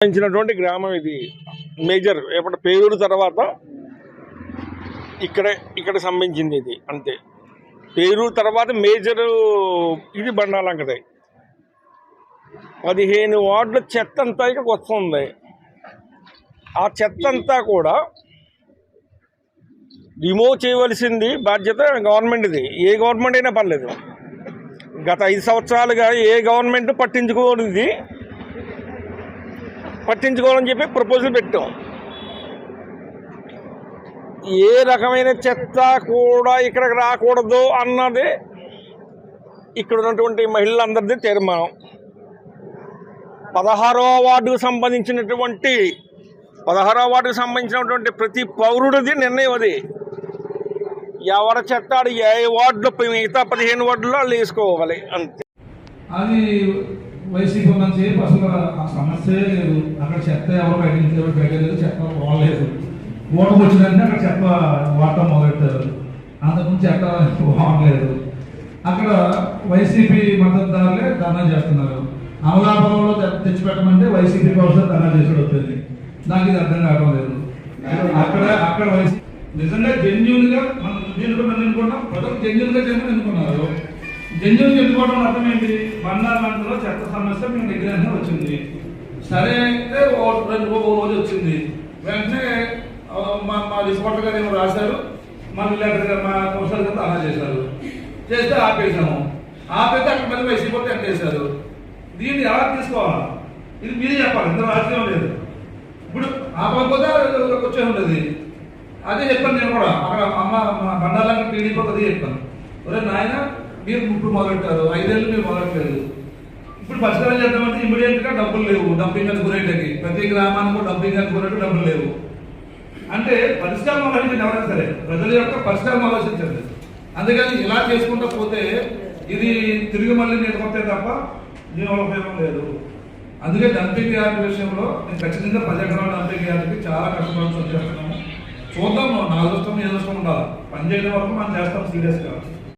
సంబంధించినటువంటి గ్రామం ఇది. మేజర్ ఎప్పుడు పేరూరు తర్వాత ఇక్కడే ఇక్కడ సంబంధించింది ఇది అంతే. పేరూరు తర్వాత మేజర్ ఇది బండాలంకదే. పదిహేను వార్డుల చెత్త అంతా ఇక్కడికి వస్తుంది. ఆ చెత్త అంతా కూడా రిమూవ్ చేయవలసింది బాధ్యత గవర్నమెంట్ది ఏ గవర్నమెంట్ అయినా పర్లేదు. గత ఐదు సంవత్సరాలుగా ఏ గవర్నమెంట్ పట్టించుకోనిది పట్టించుకోవాలని చెప్పి ప్రపోజల్ పెట్టాం. ఏ రకమైన చెత్త కూడా ఇక్కడికి రాకూడదు అన్నది ఇక్కడ ఉన్నటువంటి మహిళలందరిది తీర్మానం. పదహారవ వార్డుకు సంబంధించినటువంటి పదహారవ వార్డుకు సంబంధించినటువంటి ప్రతి పౌరుడిది నిర్ణయం అది. ఎవరి చెత్త ఏ వార్డులో మిగతా పదిహేను వార్డులో వాళ్ళు వేసుకోవాలి అంతే. అది వైసీపీ మంచి అసలు ఆ సమస్య లేదు. అక్కడ చెత్త ఎవరు బయట లేదు చెత్త పోలేదు ఓటమి వచ్చిందంటే అక్కడ చెత్త వాడటం మొదలెట్టారు. అంతకుముందు చెత్త పోవట్లేదు అక్కడ వైసీపీ మద్దతుదారులే ధర్నా చేస్తున్నారు. అమలాపురంలో తెచ్చిపెట్టమంటే వైసీపీ కౌన్సిలర్ ధర్నా చేసాడు వచ్చింది. నాకు ఇది అర్థం కావడం లేదు. అక్కడ అక్కడ వైసీపీ నిజంగా జెన్యున్గా మనం దీంట్లో మనం ఎన్నుకున్నాం ప్రజలు జెన్యున్గా ఎన్నుకున్నారు జంజులు చెప్పుకోవడం అర్థం ఏంటి మంటలో చెత్త సమస్య మీ దగ్గరనే వచ్చింది. సరే అయితే ఓ రెండు ఓ రోజు వచ్చింది. వెంటనే మా మా రిపోర్టర్ గారు ఏమో రాశారు. మా విలేకరు గారు మా కౌన్సిలర్ గారు అలా చేశారు. చేస్తే ఆపేసాము ఆపేస్తే అక్కడ మళ్ళీ వైసీపీ పోతే ఎంత చేశారు. దీన్ని ఎలా తీసుకోవాలి? ఇది మీరే చెప్పాలి. ఇంత రాజకీయం లేదు. ఇప్పుడు ఆపకపోతే వచ్చే ఉండదు. అదే చెప్పాను నేను కూడా. అక్కడ అమ్మ మా బండాలంగా టీడీపీ అదే చెప్పాను. ఒరే నాయన మీరు ఇప్పుడు మొదలెట్టారు? ఐదేళ్ళు మీరు మొదలెట్టలేదు ఇప్పుడు పరిష్కారం చేద్దామంటే ఇమీడియట్ డబ్బులు లేవు. డంపింగ్ అని గురేటకి ప్రతి గ్రామానికి డంపింగ్ అని గురేటు డబ్బులు లేవు. అంటే పరిష్కారం ఆలోచించండి ఎవరైనా సరే ప్రజల యొక్క పరిష్కారం ఆలోచించండి. అందుకని ఇలా చేసుకుంటూ పోతే ఇది తిరిగి మళ్ళీ నేర్కొస్తే తప్ప నేను ఉపయోగం లేదు. అందుకే డంపింగ్ యార్డ్ విషయంలో నేను ఖచ్చితంగా పది ఎకరాల డంపింగ్ యార్డ్కి చాలా కష్టపడాల్సి వచ్చేస్తున్నాము చూద్దాం నా ఇష్టం ఏదో ఉండాలి. పని చేయడం వరకు మనం చేస్తాం సీరియస్గా